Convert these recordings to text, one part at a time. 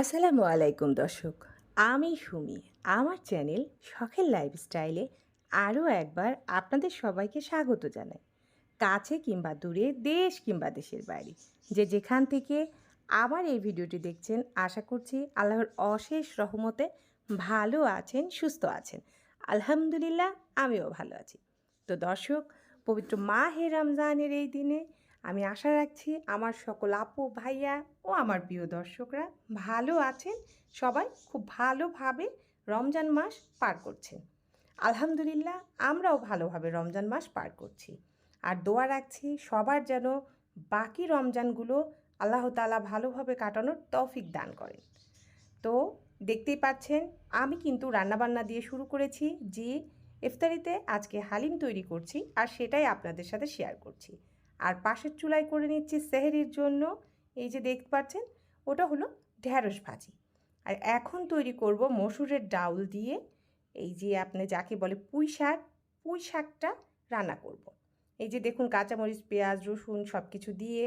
আসসালামু আলাইকুম দর্শক, আমি সুমি। আমার চ্যানেল শখের লাইফস্টাইলে আরও একবার আপনাদের সবাইকে স্বাগত জানাই। কাছে কিংবা দূরে, দেশ কিংবা দেশের বাইরে। যে যেখান থেকে আবার এই ভিডিওটি দেখছেন, আশা করছি আল্লাহর অশেষ রহমতে ভালো আছেন, সুস্থ আছেন। আলহামদুলিল্লাহ, আমিও ভালো আছি। তো দর্শক, পবিত্র মাহে রমজানের এই দিনে আমি আশা রাখছি আমার সকল আপু, ভাইয়া ও আমার প্রিয় দর্শকরা ভালো আছেন। সবাই খুব ভালোভাবে রমজান মাস পার করছেন আলহামদুলিল্লাহ, আমরাও ভালোভাবে রমজান মাস পার করছি। আর দোয়া রাখছি সবার যেন বাকি রমজানগুলো আল্লাহ তালা ভালোভাবে কাটানোর তৌফিক দান করেন। তো দেখতেই পাচ্ছেন, আমি কিন্তু রান্নাবান্না দিয়ে শুরু করেছি, যে ইফতারিতে আজকে হালিম তৈরি করছি আর সেটাই আপনাদের সাথে শেয়ার করছি। আর পাশের চুলায় করে নিচ্ছি সেহেরির জন্য, এই যে দেখতে পাচ্ছেন, ওটা হলো ঢ্যাঁড়স ভাজি আর এখন তৈরি করব মসুরের ডাউল দিয়ে, এই যে আপনি যাকে বলে পুঁই শাক, পুঁই শাকটা রান্না করব। এই যে দেখুন, কাঁচামরিচ, পেঁয়াজ, রসুন সব কিছু দিয়ে,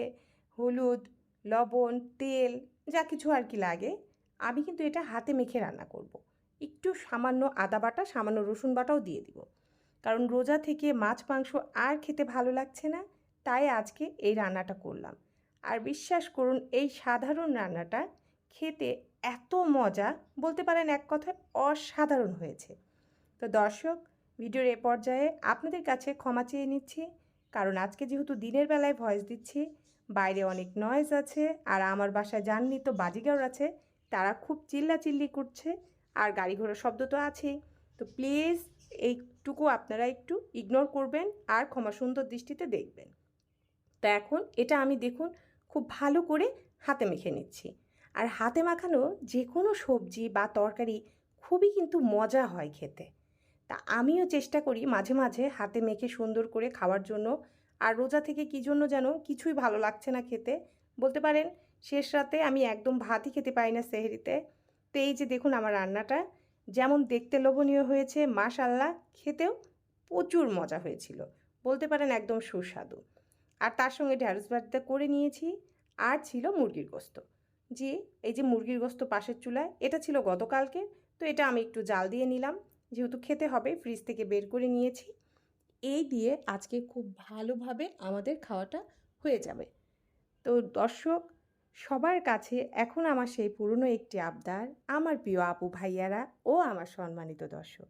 হলুদ, লবণ, তেল, যা কিছু আর কি লাগে, আমি কিন্তু এটা হাতে মেখে রান্না করব। একটু সামান্য আদা বাটা, সামান্য রসুন বাটাও দিয়ে দিব কারণ রোজা থেকে মাছ, মাংস আর খেতে ভালো লাগছে না তাই আজকে এই রান্নাটা করলাম। আর বিশ্বাস করুন, এই সাধারণ রান্নাটা খেতে এত মজা, বলতে পারেন এক কথায় অসাধারণ হয়েছে। তো দর্শক, ভিডিওর এ পর্যায়ে আপনাদের কাছে ক্ষমা চেয়ে নিচ্ছি, কারণ আজকে যেহেতু দিনের বেলায় ভয়েস দিচ্ছি, বাইরে অনেক নয়েজ আছে, আর আমার বাসায় জাননি তো বাজিগার আছে, তারা খুব চিল্লাচিল্লি করছে, আর গাড়ি ঘোড়ার শব্দ তো আছেই। তো প্লিজ এইটুকু আপনারা একটু ইগনোর করবেন, আর ক্ষমা সুন্দর দৃষ্টিতে দেখবেন। তো এখন এটা আমি দেখুন খুব ভালো করে হাতে মেখে নিচ্ছি। আর হাতে মাখানো যে কোনো সবজি বা তরকারি খুবই কিন্তু মজা হয় খেতে। তা আমিও চেষ্টা করি মাঝে মাঝে হাতে মেখে সুন্দর করে খাওয়ার জন্য। আর রোজা থেকে কী জন্য যেন কিছুই ভালো লাগছে না খেতে? বলতে পারেন শেষ রাতে আমি একদম ভাতই খেতে পাই না সেহেরিতে। তো এই যে দেখুন আমার রান্নাটা, যেমন দেখতে লোভনীয় হয়েছে মাশাল্লাহ খেতেও প্রচুর মজা হয়েছিল। বলতে পারেন একদম সুস্বাদু। আর তার সঙ্গে ঢ্যাঁড়স ভাতটা করে নিয়েছি। আর ছিল মুরগির গোস্ত। যে এই যে মুরগির গোস্ত পাশের চুলায়, এটা ছিল গতকালকে, তো এটা আমি একটু জাল দিয়ে নিলাম। যেহেতু খেতে হবে, ফ্রিজ থেকে বের করে নিয়েছি। এই দিয়ে আজকে খুব ভালোভাবে আমাদের খাওয়াটা হয়ে যাবে। তো দর্শক, সবার কাছে এখন আমার সেই পুরনো একটি আবদার, আমার প্রিয় আপু ভাইয়ারা ও আমার সম্মানিত দর্শক।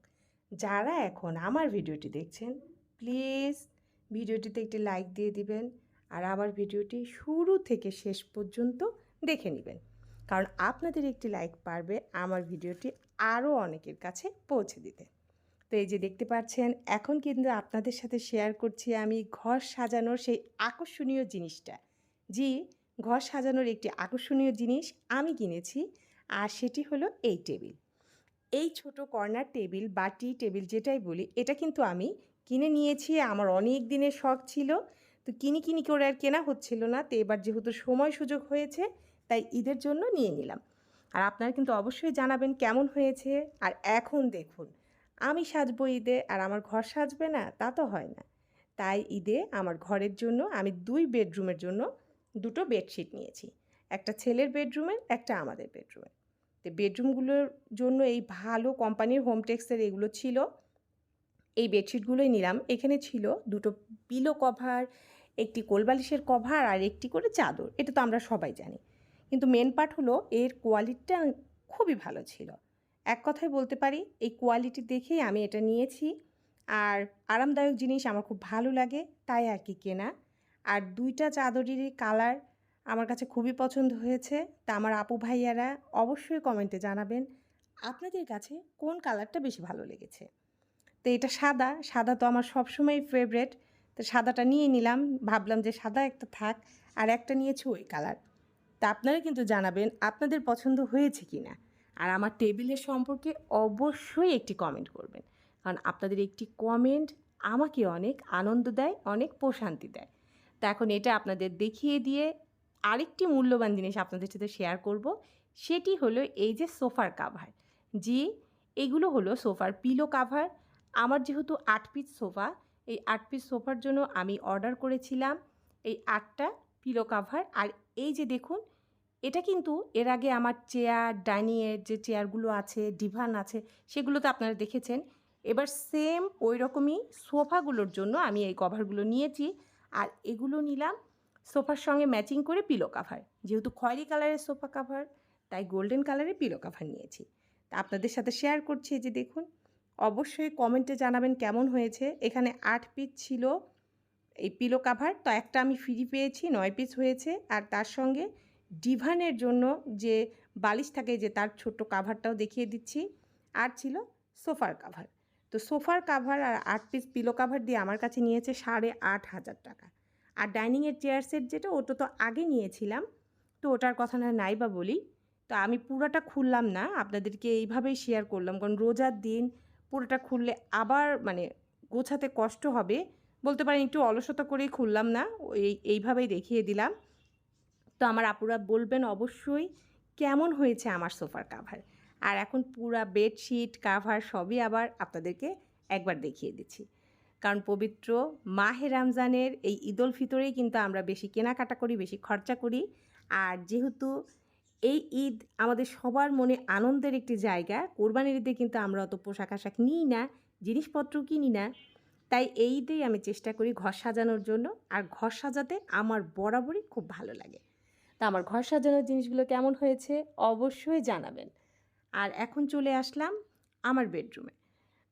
যারা এখন আমার ভিডিওটি দেখছেন, প্লিজ ভিডিওটিতে একটি লাইক দিয়ে দিবেন আর আমার ভিডিওটি শুরু থেকে শেষ পর্যন্ত দেখে নেবেন। কারণ আপনাদের একটি লাইক পারবে আমার ভিডিওটি আরও অনেকের কাছে পৌঁছে দিতে। তো এই যে দেখতে পাচ্ছেন, এখন কিন্তু আপনাদের সাথে শেয়ার করছি আমি ঘর সাজানোর সেই আকর্ষণীয় জিনিসটা। জি, ঘর সাজানোর একটি আকর্ষণীয় জিনিস আমি কিনেছি আর সেটি হলো এই টেবিল। এই ছোট কর্নার টেবিল বা টি টেবিল যেটাই বলি, এটা কিন্তু আমি কিনে নিয়েছি, আমার অনেক দিনের শখ ছিল। তো কিনি কিনি করে আর কেনা হচ্ছিল না। তো এবার যেহেতু সময় সুযোগ হয়েছে, তাই ঈদের জন্য নিয়ে নিলাম। আর আপনারা কিন্তু অবশ্যই জানাবেন কেমন হয়েছে। আর এখন দেখুন, আমি সাজবো ঈদে আর আমার ঘর সাজবে না, তা তো হয় না। তাই ঈদে আমার ঘরের জন্য আমি দুই বেডরুমের জন্য দুটো বেডশিট নিয়েছি। একটা ছেলের বেডরুমের, একটা আমাদের বেডরুমের। তো বেডরুমগুলোর জন্য এই ভালো কোম্পানির হোমটেক্সের এগুলো ছিল। এই বেডশিটগুলোই নিলাম। এখানে ছিল দুটো পিলো কভার একটি কোলবালিশের কভার আর একটি করে চাদর। এটা তো আমরা সবাই জানি। কিন্তু মেন পার্ট হলো এর কোয়ালিটিটা খুবই ভালো ছিল। এক কথায় বলতে পারি, এই কোয়ালিটি দেখেই আমি এটা নিয়েছি। আর আরামদায়ক জিনিস আমার খুব ভালো লাগে, তাই আর কি কেনা। আর দুইটা চাদরেরই কালার আমার কাছে খুবই পছন্দ হয়েছে। তা আমার আপু ভাইয়ারা অবশ্যই কমেন্টে জানাবেন, আপনাদের কাছে কোন কালারটা বেশি ভালো লেগেছে? তো এটা সাদা সাদা তো আমার সবসময় ফেভারেট তো সাদাটা নিয়ে নিলাম, ভাবলাম যে সাদা একটা থাক, আর একটা নিয়েছি ওই কালার তা আপনারা কিন্তু জানাবেন আপনাদের পছন্দ হয়েছে কি না? আর আমার টেবিলের সম্পর্কে অবশ্যই একটি কমেন্ট করবেন। কারণ আপনাদের একটি কমেন্ট আমাকে অনেক আনন্দ দেয়, অনেক প্রশান্তি দেয়। তো এখন এটা আপনাদের দেখিয়ে দিয়ে আরেকটি মূল্যবান জিনিস আপনাদের সাথে শেয়ার করব, সেটি হলো এই যে সোফার কাভার জি, এগুলো হলো সোফার পিলো কাভার আমার যেহেতু আট পিস সোফা এই আট পিস সোফার জন্য আমি অর্ডার করেছিলাম এই আটটা পিলো কাভার আর এই যে দেখুন, এটা কিন্তু এর আগে আমার চেয়ার ডাইনিংয়ের যে চেয়ারগুলো আছে ডিভান আছে, সেগুলো তো আপনারা দেখেছেন। এবার সেম ওই রকমই সোফাগুলোর জন্য আমি এই কভারগুলো নিয়েছি। আর এগুলো নিলাম সোফার সঙ্গে ম্যাচিং করে পিলো কাভার যেহেতু খয়েরি কালারের সোফা কাভার তাই গোল্ডেন কালারের পিলো কাভার নিয়েছি। তা আপনাদের সাথে শেয়ার করছি যে দেখুন। অবশ্যই কমেন্টে জানাবেন কেমন হয়েছে। এখানে আট পিস ছিল এই পিলো কাভার তো একটা আমি ফ্রি পেয়েছি, নয় পিস হয়েছে। আর তার সঙ্গে ডিভানের জন্য যে বালিশ থাকে যে তার ছোট্ট কাভারটাও দেখিয়ে দিচ্ছি। আর ছিল সোফার কাভার তো সোফার কাভার আর আট পিস পিলো কাভার দিয়ে আমার কাছে নিয়েছে সাড়ে আট হাজার টাকা। আর ডাইনিংয়ের চেয়ার সেট যেটা, ওটা তো আগে নিয়েছিলাম, তো ওটার কথা না নাই বা বলি। তো আমি পুরোটা খুললাম না, আপনাদেরকে এইভাবেই শেয়ার করলাম। কারণ রোজার দিন পুরোটা খুললে আবার মানে গোছাতে কষ্ট হবে। বলতে পারেন একটু অলসতা করেই খুললাম না, এই, এইভাবেই দেখিয়ে দিলাম। তো আমার আপুরা বলবেন অবশ্যই কেমন হয়েছে আমার সোফার কাভার আর এখন পুরা বেডশিট কাভার সবই আবার আপনাদেরকে একবার দেখিয়ে দিচ্ছি। কারণ পবিত্র মাহে রমজানের এই ঈদুল ফিতরেই কিন্তু আমরা বেশি কেনাকাটা করি, বেশি খরচা করি। আর যেহেতু এই ঈদ আমাদের সবার মনে আনন্দের একটি জায়গা। কোরবানির ঈদে কিন্তু আমরা অত পোশাক আশাক নিই না, জিনিসপত্র কিনি না। তাই এই ঈদেই আমি চেষ্টা করি ঘর সাজানোর জন্য। আর ঘর সাজাতে আমার বরাবরই খুব ভালো লাগে। তা আমার ঘর সাজানোর জিনিসগুলো কেমন হয়েছে অবশ্যই জানাবেন। আর এখন চলে আসলাম আমার বেডরুমে।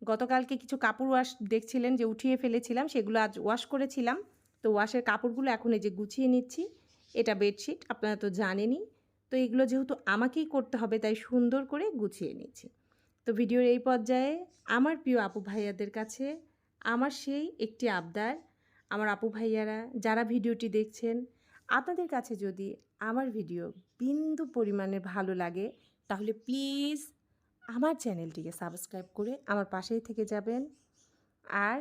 গতকালকে কিছু কাপড় ওয়াশ দেখছিলেন যে উঠিয়ে ফেলেছিলাম, সেগুলো আজ ওয়াশ করেছিলাম। তো ওয়াশের কাপড়গুলো এখন এই যে গুছিয়ে নিচ্ছি। এটা বেডশিট, আপনারা তো জানেনই। তো এগুলো যেহেতু আমাকেই করতে হবে, তাই সুন্দর করে গুছিয়ে নিচ্ছি তো ভিডিওর এই পর্যায়ে আমার প্রিয় আপু ভাইয়াদের কাছে আমার সেই একটি আবদার। আমার আপু ভাইয়ারা, যারা ভিডিওটি দেখছেন, আপনাদের কাছে যদি আমার ভিডিও বিন্দু পরিমাণে ভালো লাগে, তাহলে প্লিজ আমার চ্যানেলটিকে সাবস্ক্রাইব করে আমার পাশেই থেকে যাবেন। আর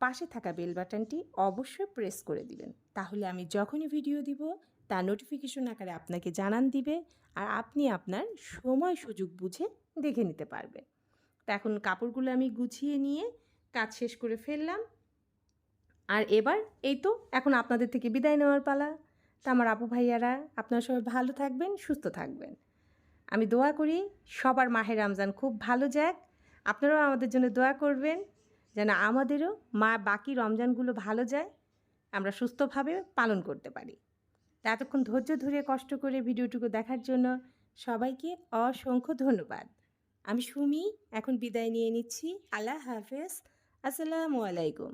পাশে থাকা বেল বাটনটি অবশ্যই প্রেস করে দিবেন। তাহলে আমি যখনই ভিডিও দিব তার নোটিফিকেশন আকারে আপনাকে জানান দিবে আর আপনি আপনার সময় সুযোগ বুঝে দেখে নিতে পারবেন। তো এখন কাপড়গুলো আমি গুছিয়ে নিয়ে কাজ শেষ করে ফেললাম। আর এবার এই তো এখন আপনাদের থেকে বিদায় নেওয়ার পালা। তা আমার আপু ভাইয়ারা, আপনারা সবাই ভালো থাকবেন, সুস্থ থাকবেন। আমি দোয়া করি সবার মাহের রমজান খুব ভালো যাক। আপনারাও আমাদের জন্য দোয়া করবেন যেন আমাদেরও মা বাকি রমজানগুলো ভালো যায়। আমরা সুস্থভাবে পালন করতে পারি। এতক্ষণ ধৈর্য ধরে কষ্ট করে ভিডিওটুকু দেখার জন্য সবাইকে অসংখ্য ধন্যবাদ। আমি সুমি, এখন বিদায় নিয়ে নিচ্ছি। আল্লাহ হাফেজ। আসসালামু আলাইকুম।